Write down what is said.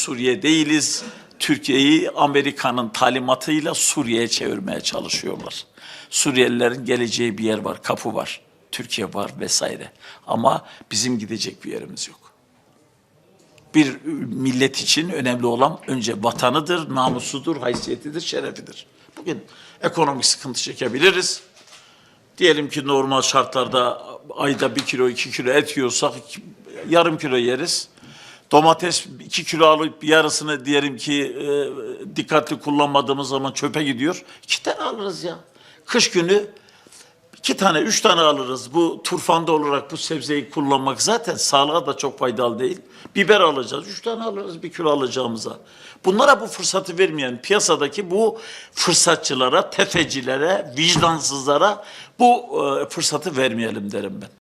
Suriye değiliz. Türkiye'yi Amerika'nın talimatıyla Suriye'ye çevirmeye çalışıyorlar. Suriyelilerin geleceği bir yer var, kapı var. Türkiye var vesaire. Ama bizim gidecek bir yerimiz yok. Bir millet için önemli olan önce vatanıdır, namusudur, haysiyetidir, şerefidir. Bugün ekonomik sıkıntı çekebiliriz. Diyelim ki normal şartlarda ayda bir kilo, iki kilo et yiyorsak yarım kilo yeriz. Domates iki kilo alıp yarısını diyelim ki e, dikkatli kullanmadığımız zaman çöpe gidiyor. İki tane alırız ya. Kış günü iki tane, üç tane alırız. Bu turfanda olarak bu sebzeyi kullanmak zaten sağlığa da çok faydalı değil. Biber alacağız, üç tane alırız bir kilo alacağımıza. Bunlara bu fırsatı vermeyen piyasadaki bu fırsatçılara, tefecilere, vicdansızlara bu e, fırsatı vermeyelim derim ben.